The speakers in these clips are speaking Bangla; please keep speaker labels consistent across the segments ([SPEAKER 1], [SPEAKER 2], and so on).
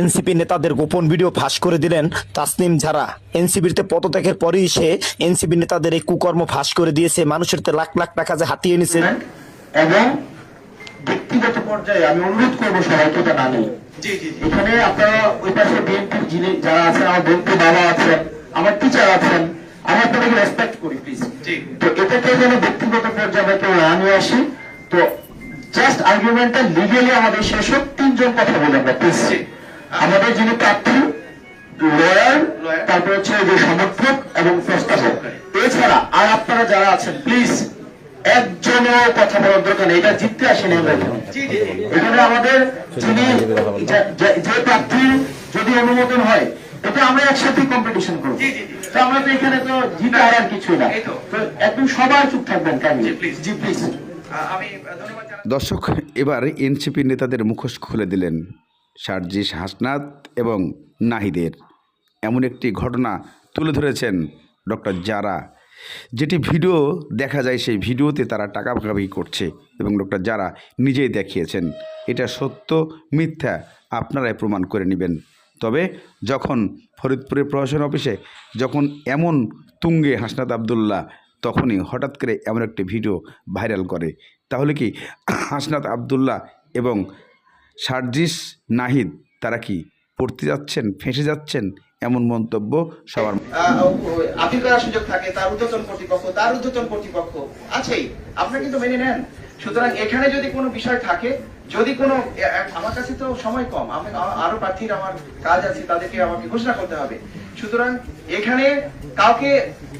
[SPEAKER 1] এনসিপি নেতাদের গোপন ভিডিও ফাঁস করে দিলেন তাসনিম ঝারা। এনসিপিতে পদত্যাগের পরেই সে এনসিপি নেতাদের এই কুকর্ম ফাঁস করে দিয়েছে। মানুষের লাখ লাখ টাকা যে হাতিয়ে নিছে।
[SPEAKER 2] এবং ব্যক্তিগত পর্যায়ে আমি অনুরোধ করব সবাইকে এটা না নেই এখানে আপনারা ওই পাশে বিএনপির যিনি যারা আছেন আমার বন্ধু বাবা আছেন আমার টিচার আছেন আমি আপনাদেরকে রেসপেক্ট করি প্লিজ তো এটাকে যেন ব্যক্তিগত পর্যায়ে আমরা কেউ না নিয়ে আসি তো জাস্ট আর্গুমেন্টটা লিগেলি আমাদের শেষ হোক তিনজন কথা বলে আমরা প্লিজ আমাদের যিনি প্রার্থী লয়ার তারপর হচ্ছে যে সমর্থক এবং প্রস্তাবক। এছাড়া আর আপনারা যারা আছেন প্লিজ একজনও কথা বলার দরকার নেই। এটা জিততে আসেনি আমরা। এখানে। আমাদের যিনি যে- প্রার্থী যদি অনুমোদন হয় এটা আমরা একসাথে কম্পিটিশন করব। তো আমরা তো এখানে তো জিতে হারার কিছুই না। তো। একদম সবাই চুপ থাকবেন কামিল জি প্লিজ
[SPEAKER 3] দর্শক, এবার এনসিপি নেতাদের মুখোশ খুলে দিলেন সার্জিস হাসনাত এবং নাহিদের। এমন একটি ঘটনা তুলে ধরেছেন ডক্টর জারা। যেটি ভিডিও দেখা যায়, সেই ভিডিওতে তারা টাকা ভাগাভাগি করছে এবং ডক্টর জারা নিজেই দেখিয়েছেন। এটা সত্য, মিথ্যা আপনারাই প্রমাণ করে নেবেন। তবে যখন ফরিদপুরের প্রশাসন অফিসে যখন এমন তুঙ্গে হাসনাত আবদুল্লাহ তখনই হঠাৎ করে এমন একটি ভিডিও ভাইরাল করে। তাহলে কি হাসনাত আবদুল্লাহ এবং সার্জিস নাহিদ তারা কি পড়তে যাচ্ছেন, ফেঁসে যাচ্ছেন এমন মন্তব্য সবার
[SPEAKER 4] আপিল করার সুযোগ থাকে, তার উদ্যোতন কর্তৃপক্ষ, তার উদ্যোতন কর্তৃপক্ষ আছেই। আপনি কিন্তু মেনে নেন। সুতরাং এখানে যদি কোনো বিষয় থাকে, যদি কোনো আমার কাছে তো সময় কম, আমি আরও প্রার্থীর আমার কাজ আছে, তাদেরকে আমাকে ঘোষণা করতে হবে। সুতরাং এখানে কাউকে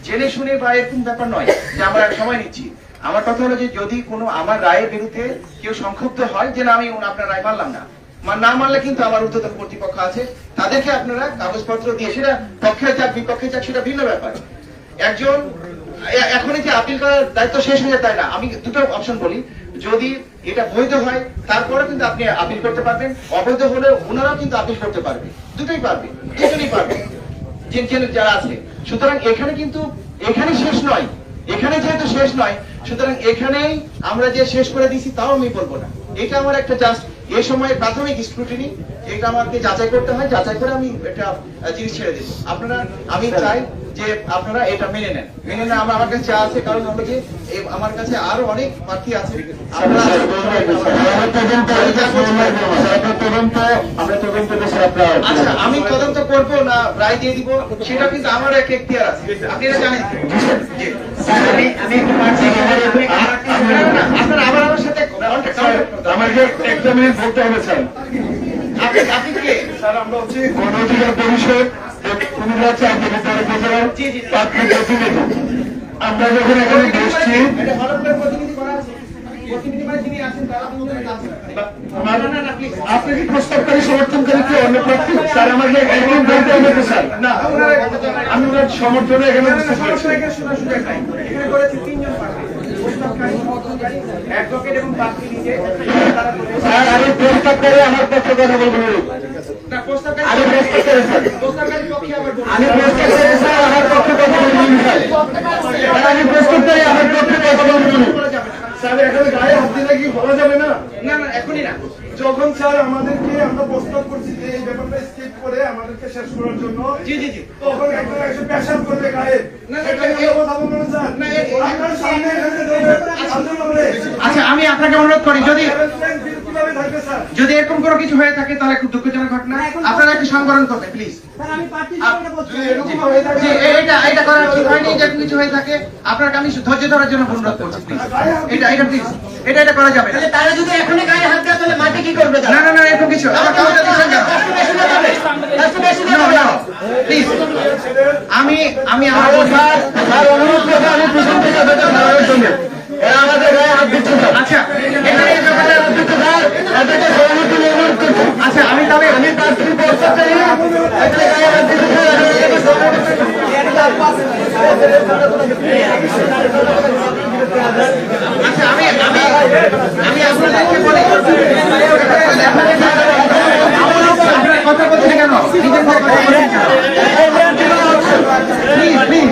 [SPEAKER 4] জেনে শুনে বা এরকম ব্যাপার নয় যে আমরা সময় নিচ্ছি। আমার কথা হলো যে যদি কোনো আমার রায়ের বিরুদ্ধে কেউ সংক্ষুব্ধ হয়, যে না, আমি আপনার রায় মানলাম না। না মানলে কিন্তু আমার ঊর্ধ্বতন কর্তৃপক্ষ আছে, তাদেরকে আপনারা কাগজপত্র দিয়ে সেটা পক্ষে যাক, বিপক্ষে যাক, সেটা ভিন্ন ব্যাপার। একজন এখনই যে আপিল করার দায়িত্ব শেষ হয়ে যায় তাই না, আমি দুটো অপশন বলি। যদি এটা বৈধ হয় তারপরে কিন্তু আপনি আপিল করতে পারবেন। অবৈধ হলে ওনারাও কিন্তু আপিল করতে পারবে। দুটোই পারবে, দুজনই পারবে। যারা আছে। সুতরাং এখানে কিন্তু, এখানে শেষ নয়। এখানে যেহেতু শেষ নয়, সুতরাং এখানেই আমরা যে শেষ করে দিছি তাও আমি বলব না। এটা আমার একটা জাস্ট এই সময় প্রাথমিক স্ক্রুটিনি এটা আমাকে যাচাই করতে হয় যাচাই করে আমি এটা জিনিস ছেড়ে দেবো। আপনারা আমি চাই যে আপনারা এটা মেনে নেন। মেনে নেন আমার কাছে যা আছে কারণ আমরা যে আমার কাছে আরও অনেক প্রার্থী আছে। আচ্ছা আমি তদন্ত করব না রায় দিয়ে দিব সেটা কিন্তু আমার এক এখতিয়ার আছে। আপনি এটা জানেন তো? জি। আমি আমি একটু পারছি না, না, আপনারা আবার আমার সাথে contact করতে হবে।
[SPEAKER 2] আমাকে একটা মিনিট বলতে হবে স্যার স্যার আমরা হচ্ছে গণ অধিকার পরিষদ কুমিল্লা চাকরি। প্রার্থী প্রতিনিধি আমরা যখন এখানে বসছি
[SPEAKER 4] মানে।
[SPEAKER 2] আপনি কি প্রস্তাবকারী সমর্থনকারী কি অন্য প্রার্থী স্যার আমাকে একদিন বলতে হবে স্যার না আমি ওনার সমর্থনে এখানে হয়েছি স্যার আমি প্রস্তাবকারী আমার পক্ষে কথা বলব আমি প্রস্তাবকারী স্যার
[SPEAKER 4] প্রস্তাবকারীর পক্ষে আবার বলুন।
[SPEAKER 2] আমি প্রস্তাবকারী স্যার আমার পক্ষে কথা বলব স্যার স্যার, আমি প্রস্তাবকারী আমার পক্ষে কথা বলব
[SPEAKER 4] বলা যাবে না।
[SPEAKER 2] স্যার এখানে গায়ে হাত দিলে কি বলা যাবে না
[SPEAKER 4] না, না, এখনই না।
[SPEAKER 5] যখন স্যার আমাদেরকে আমরা প্রস্তাব করছি যে এই ব্যাপারটা স্কিপ শেষ করার জন্য
[SPEAKER 4] জি, জি, জি।
[SPEAKER 5] তখন একজন এসে করবে গায়ে।
[SPEAKER 4] আচ্ছা আমি আপনাকে অনুরোধ করি যদি যদি এরকম কোনো কিছু হয়ে থাকে তাহলে খুব দুঃখজনক ঘটনা। আপনারা একটু সংবরণ করবেন প্লিজ
[SPEAKER 5] যদি এরকম হয়ে থাকে
[SPEAKER 4] যে এ- এটা এটা করার হয়নি যে কিছু হয়ে থাকে। আপনাকে আমি ধৈর্য ধরার জন্য অনুরোধ করছি প্লিজ এটা এটা প্লিজ এটা এটা করা যাবে
[SPEAKER 6] তারা যদি এখনই গায়ে হাত দেয় তাহলে মাটি কি করবে
[SPEAKER 4] না না না এরকম কিছু আমার কাউকে প্লিজ আমি আমি আমার
[SPEAKER 2] স্যার স্যার অনুরোধ করব আমি পিছন থেকে বেঁচে ধরার জন্য। এরা আমাদের গায়ে হাত দিচ্ছে
[SPEAKER 4] আচ্ছা এখানে এই ব্যাপারটা
[SPEAKER 2] দিচ্ছে স্যার এদেরকে সহানুভূতি অনুরোধ করছি
[SPEAKER 4] আচ্ছা আমি তবে
[SPEAKER 2] আমি প্রার্থী প্রস্তাবকারী এদের গায়ে হাত দিচ্ছে স্যার এদেরকে সহানুভূতি
[SPEAKER 4] আচ্ছা আমি আমি আমি আপনাদেরকে বলি আপনারা কথা বলছেন কেন নিজের থেকে কথা বলছেন কেন প্লিজ প্লিজ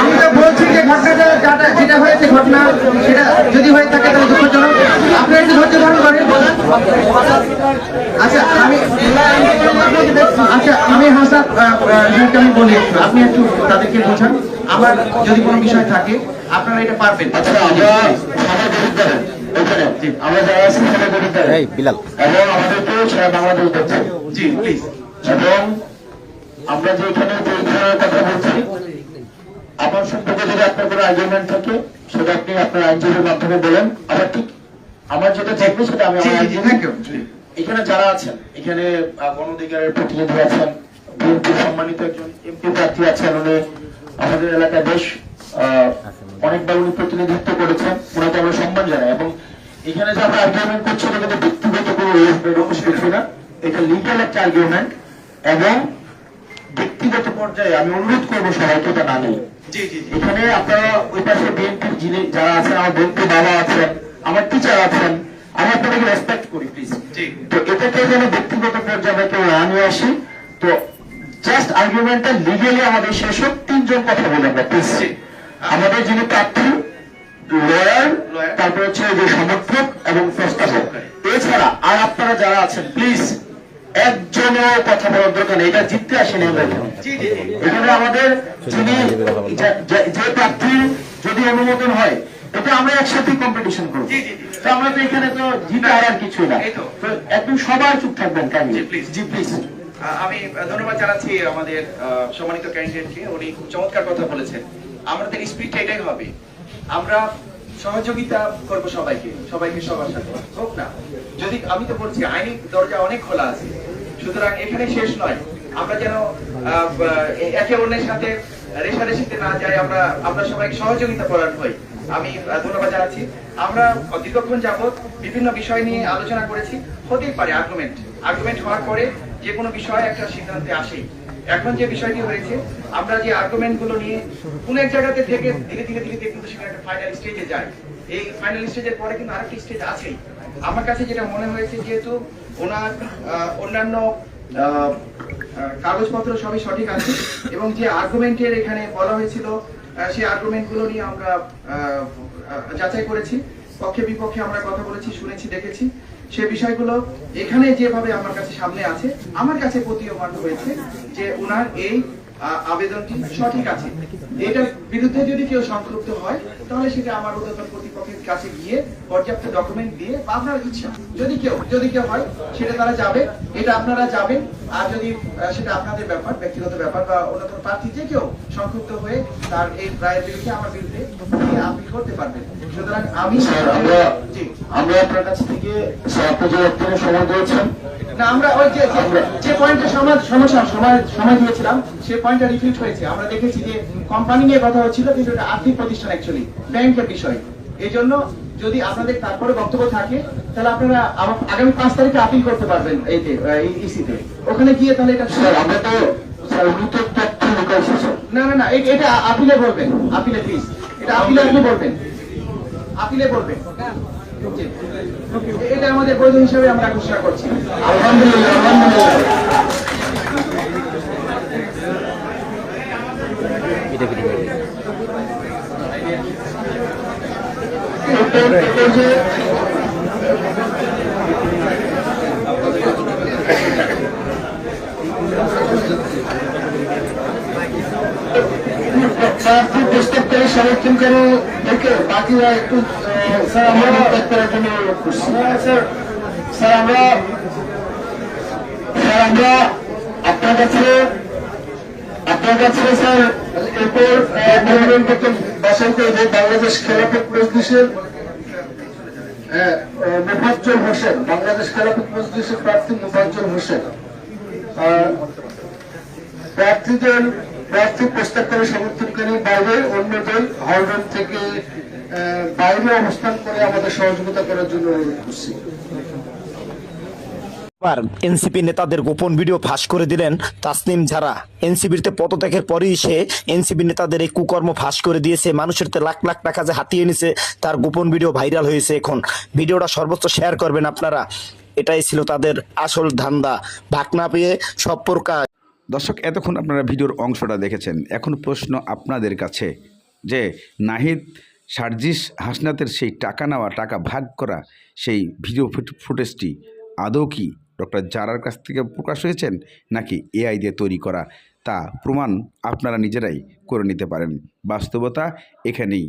[SPEAKER 4] আমি তো বলছি যে ঘটনাটা যেটা যেটা হয়েছে ঘটনা সেটা যদি হয়ে থাকে তাহলে দুঃখজনক আপনি একটু ধৈর্য ধারণ করেন আচ্ছা আমি আচ্ছা আমি হাসান রিহানকে আমি বলি একটু আপনি একটু তাদেরকে বোঝান আমার যদি কোনো বিষয় থাকে আপনারা এটা পারবেন।
[SPEAKER 2] আচ্ছা আমরা সবাই গরিবদারে ওইখানে আমরা যারা আছি সবাই গরিবদারে
[SPEAKER 1] বিলাল।
[SPEAKER 2] এবং আমাদেরকে সারা বাংলাদেশ দেখছে।
[SPEAKER 4] জি প্লিজ
[SPEAKER 2] এবং আমরা যে এখানে পরীক্ষার কথা বলছি আমার সম্পর্কে যদি আপনার কোনো আর্গুমেন্ট থাকে সেটা আপনি আপনার আইনজীবীর মাধ্যমে বলেন। আবার ঠিক আমার যেটা থাকবে সেটা আমি এখানে যারা আছেন এখানে আহ, গণঅধিকারের প্রতিনিধি আছেন বিএনপি সম্মানিত একজন এমপি প্রার্থী আছেন উনি আমাদের এলাকায় বেশ অনেকবার উনি প্রতিনিধিত্ব করেছেন ওনাকে আমরা সম্মান জানাই। এবং এখানে যে আমরা আর্গুমেন্ট করছি এটা কিন্তু ব্যক্তিগত কোনো কিছু না এটা লিগাল একটা আর্গুমেন্ট এবং ব্যক্তিগত পর্যায়ে আমি অনুরোধ করব সবাইকে এটা না নিয়ে। এখানে আপনারা ওই পাশে বিএনপির যিনি যারা আছেন আমার বন্ধু বাবা আছেন আমার টিচার আছেন আমি আপনাদেরকে রেসপেক্ট করি প্লিজ তো এটাকে যেন ব্যক্তিগত পর্যায়ে আমরা কেউ না নিয়ে আসি তো জাস্ট আর্গুমেন্টটা লিগেলি আমাদের শেষ হোক তিনজন কথা বলে আমরা প্লিজ আমাদের যিনি প্রার্থী লয়ার তারপর হচ্ছে যে সমর্থক এবং প্রস্তাবক। এছাড়া আর আপনারা যারা আছেন প্লিজ একজনও কথা বলার দরকার নেই এটা জিততে আসেনি আমরা। এখানে। আমাদের যিনি যে- যে- যে প্রার্থী যদি অনুমোদন হয় এটা আমরা একসাথে কম্পিটিশন করব।
[SPEAKER 4] জি, জি, জি।
[SPEAKER 2] তো আমরা তো এখানে তো জিতে আর কিছুই না। একদম সবার চুপ থাকবেন কাইন্ডলি
[SPEAKER 4] জি,
[SPEAKER 2] প্লিজ
[SPEAKER 4] আমি ধন্যবাদ জানাচ্ছি আমাদের সম্মানিত ক্যান্ডিডেটকে উনি খুব চমৎকার কথা বলেছেন। আমাদের স্পিডটা এটাই হবে। আমরা সহযোগিতা সবাইকে সবাইকে সবার সাথে। হোক না। যদি, আমি তো বলছি, আইনি দরজা অনেক খোলা আছে। সুতরাং এখানে শেষ নয়। আমরা যেন একে অন্যের সাথে রেশারেশিতে না যাই, আমরা আমরা সবাই সহযোগিতা করার হই। আমি ধন্যবাদ জানাচ্ছি। আমরা দীর্ঘক্ষণ যাবত বিভিন্ন বিষয় নিয়ে আলোচনা করেছি। হতেই পারে আর্গুমেন্ট আর্গুমেন্ট হওয়ার পরে যে কোনো বিষয়ে একটা সিদ্ধান্তে আসেই এখন যে বিষয়টি হয়েছে, আমরা যে আর্গুমেন্টগুলো নিয়ে কোন এক জায়গাতে থেকে ধীরে ধীরে ধীরে কিন্তু সেখানে একটা ফাইনাল স্টেজে যায় এই ফাইনাল স্টেজের পরে কিন্তু আরেকটি স্টেজ আছেই। আমার কাছে যেটা মনে হয়েছে, যেহেতু ওনার অন্যান্য কাগজপত্র সবই সঠিক আছে এবং যে আর্গুমেন্টের এখানে বলা হয়েছিল সেই আর্গুমেন্টগুলো নিয়ে আমরা যাচাই করেছি। পক্ষে বিপক্ষে আমরা কথা বলেছি, শুনেছি, দেখেছি। সে বিষয়গুলো এখানে যেভাবে আমার কাছে সামনে আছে, আমার কাছে প্রতীয়মান হয়েছে যে ওনার এই আবেদনটি সঠিক আছে। এটার বিরুদ্ধে যদি কেউ সংক্ষুব্ধ হয় তাহলে সেটা আমার উদ্যোতন কর্তৃপক্ষের কাছে গিয়ে পর্যাপ্ত ডকুমেন্ট দিয়ে বা আপনার ইচ্ছা যদি কেউ যদি কেউ হয় সেটা তারা যাবে এটা আপনারা যাবেন আর যদি সেটা আপনাদের ব্যাপার ব্যক্তিগত ব্যাপার বা অন্য কোনো প্রার্থী যে কেউ সংক্ষুব্ধ হয়ে তার এই রায়ের বিরুদ্ধে আমার বিরুদ্ধে আপিল করতে পারবেন। সুতরাং আমি
[SPEAKER 2] আমরা আপনার কাছ থেকে আপনি যে সময় দিয়েছেন।
[SPEAKER 4] না আমরা ওই যে যে- যে পয়েন্টে সমস্যা সময় সময় দিয়েছিলাম সেই পয়েন্টটা রিফিউট হয়েছে। আমরা দেখেছি যে কোম্পানি নিয়ে কথা হচ্ছিল কিন্তু এটা আর্থিক প্রতিষ্ঠান অ্যাকচুয়ালি ব্যাংকের বিষয়। এই জন্য যদি আপনাদের তারপরে বক্তব্য থাকে তাহলে আপনারা আগামী পাঁচ তারিখে আপিল করতে পারবেন এইতে ইসিতে। ওখানে গিয়ে তাহলে এটা
[SPEAKER 2] আমরা তো
[SPEAKER 4] না না না এটা আপিলে বলবেন আপিলে প্লিজ এটা আপিলে আপনি বলবেন। আপিলে বলবেন। এটা আমাদের বৈধ হিসেবে আমরা ঘোষণা করছি।
[SPEAKER 2] আলহামদুলিল্লাহ আলহামদুলিল্লাহ এরপর এই যে প্রার্থী প্রস্তাবকারী সমর্থনকারী থেকে বাকিরা একটু স্যার আমরা ত্যাগ করার জন্য অনুরোধ করছি। স্যার। স্যার আমরা স্যার আমরা আপনার কাছে আপনার কাছে স্যার এরপর বাছাই করে যে বাংলাদেশ খেলাফত মজলিসের হ্যাঁ, মোফাজ্জল হোসেন বাংলাদেশ খেলাফত মজলিসের প্রার্থী মোফাজ্জল হোসেন। প্রার্থীদের প্রার্থী প্রস্তাবকারী সমর্থনকারী বাইরে অন্য দল হলরুম থেকে বাইরে অবস্থান করে আমাদের সহযোগিতা করার জন্য অনুরোধ করছি।
[SPEAKER 1] এনসিপি নেতাদের গোপন ভিডিও ফাঁস করে দিলেন তাসনিম ঝারা। এনসিপিতে পদত্যাগের পরেই সে এনসিপি নেতাদের এই কুকর্ম ফাঁস করে দিয়েছে। মানুষের লাখ লাখ টাকা যে হাতিয়ে নিছে, তার গোপন ভিডিও ভাইরাল হয়েছে এখন। ভিডিওটা সর্বোচ্চ শেয়ার করবেন আপনারা। এটাই ছিল তাদের আসল ধান্দা। ভাগ না পেয়ে সব প্রকার
[SPEAKER 3] দর্শক, এতক্ষণ আপনারা ভিডিওর অংশটা দেখেছেন। এখন প্রশ্ন আপনাদের কাছে যে, নাহিদ সার্জিস হাসনাতের সেই টাকা নেওয়া, টাকা ভাগ করা সেই ভিডিও ফুটেজটি আদৌ কি ডক্টর জারার কাছ থেকে প্রকাশ হয়েছেন নাকি এআই দিয়ে তৈরি করা? তা প্রমাণ আপনারা নিজেরাই করে নিতে পারেন। বাস্তবতা এখানেই।